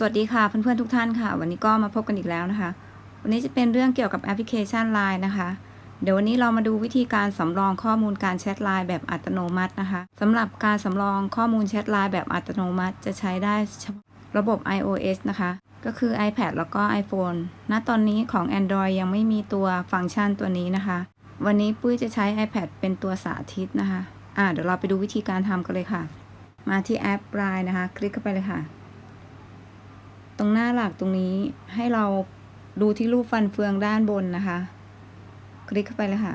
สวัสดีค่ะเพื่อนๆทุกท่านค่ะ วันนี้ก็มาพบกันอีกแล้วนะคะ วันนี้จะเป็นเรื่องเกี่ยวกับแอปพลิเคชัน Line นะคะ เดี๋ยววันนี้เรามาดูวิธีการสำรองข้อมูลการแชทไลน์แบบอัตโนมัตินะคะสำหรับการสำรองข้อมูลแชทไลน์แบบอัตโนมัติ จะใช้ได้เฉพาะระบบ iOS นะคะ ก็คือ iPad แล้วก็ iPhone ณตอนนี้ของ Android ยังไม่มีตัวฟังก์ชันตัวนี้นะคะ วันนี้ปุ้ยจะใช้ iPad เป็นตัวสาธิตนะคะอ่าเดี๋ยวเราไปดูวิธีการทำกันเลยค่ะ มาที่แอป Line นะคะ คลิกเข้าไปเลยค่ะ ตรงหน้าหลักตรงนี้ให้เราดูที่รูปฟันเฟืองด้านบนนะคะ คลิกเข้าไปเลยค่ะ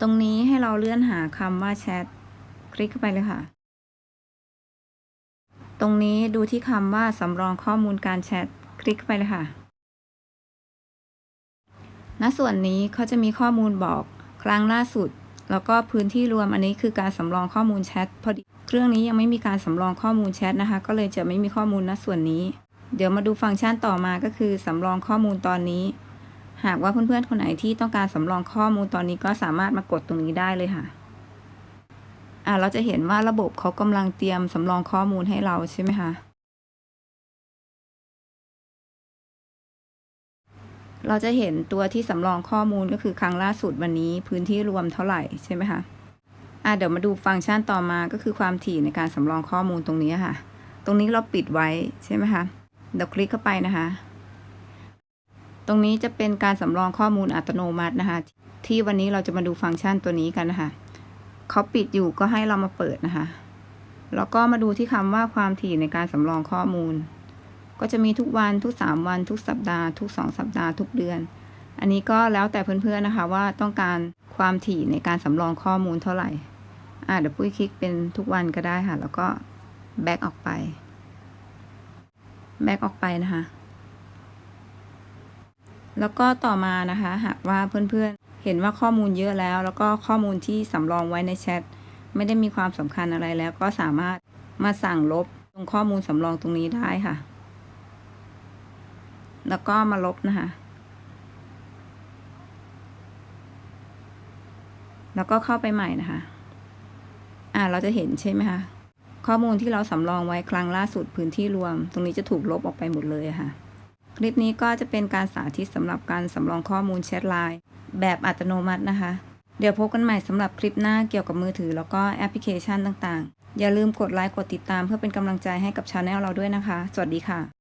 ตรงนี้ให้เราเลื่อนหาคำว่าแชท คลิกเข้าไปเลยค่ะ ตรงนี้ดูที่คำว่าสำรองข้อมูลการแชท คลิกเข้าไปเลยค่ะ ณ ส่วนนี้เขาจะมีข้อมูลบอกครั้งล่าสุด แล้วก็พื้นที่รวมอันนี้คือการสำรองข้อมูลแชทพอดีเครื่องนี้ยังไม่มีการสำรองข้อมูลแชทนะคะ ก็เลยจะไม่มีข้อมูลณส่วนนี้ เดี๋ยวมาดูฟังก์ชันต่อมาก็คือสำรองข้อมูลตอนนี้ หากว่าเพื่อนๆคนไหนที่ต้องการสำรองข้อมูลตอนนี้ก็สามารถมากดตรงนี้ได้เลยค่ะอ่าเราจะเห็นว่าระบบเขากำลังเตรียมสำรองข้อมูลให้เราใช่ไหมคะ เราจะเห็นตัวที่สำรองข้อมูลก็คือครั้งล่าสุดวันนี้พื้นที่รวมเท่าไหร่ใช่ไหมคะอะเดี๋ยวมาดูฟังก์ชันต่อมาก็คือความถี่ในการสำรองข้อมูลตรงนี้ค่ะ ตรงนี้เราปิดไว้ใช่ไหมคะเดี๋ยวคลิกเข้าไปนะคะ ตรงนี้จะเป็นการสำรองข้อมูลอัตโนมัตินะคะ ที่วันนี้เราจะมาดูฟังก์ชันตัวนี้กันนะคะเขาปิดอยู่ก็ให้เรามาเปิดนะคะ แล้วก็มาดูที่คำว่าความถี่ในการสำรองข้อมูล ก็จะมีทุกวันทุก 3 วันทุกสัปดาห์ ทุก 2 สัปดาห์ทุกเดือน อันนี้ก็แล้วแต่เพื่อนๆนะคะว่าต้องการความถี่ในการสำรองข้อมูลเท่าไหร่อ่าเดี๋ยวปุ้ยคลิกเป็นทุกวันก็ได้ค่ะ แล้วก็แบ็กออกไปแบ็กออกไปนะคะ แล้วก็ต่อมานะคะ หากว่าเพื่อนๆ เห็นว่าข้อมูลเยอะแล้ว แล้วก็ข้อมูลที่สำรองไว้ในแชทไม่ได้มีความสำคัญอะไรแล้ว ก็สามารถมาสั่งลบตรงข้อมูลสำรองตรงนี้ได้ค่ะ แล้วก็มาลบนะคะ แล้วก็เข้าไปใหม่นะคะ อ่าเราจะเห็นใช่ไหมคะ ข้อมูลที่เราสำรองไว้ครั้งล่าสุดพื้นที่รวม ตรงนี้จะถูกลบออกไปหมดเลยะค่ะ คลิปนี้ก็จะเป็นการสาธิตสำหรับการสำรองข้อมูลแชทไลน์แบบอัตโนมัตินะคะ เดี๋ยวพบกันใหม่สำหรับคลิปหน้าเกี่ยวกับมือถือ แล้วก็แอปพลิเคชันต่างๆ อย่าลืมกดไลค์กดติดตามเพื่อเป็นกำลังใจให้กับช anel เราด้วยนะคะ สวัสดีค่ะ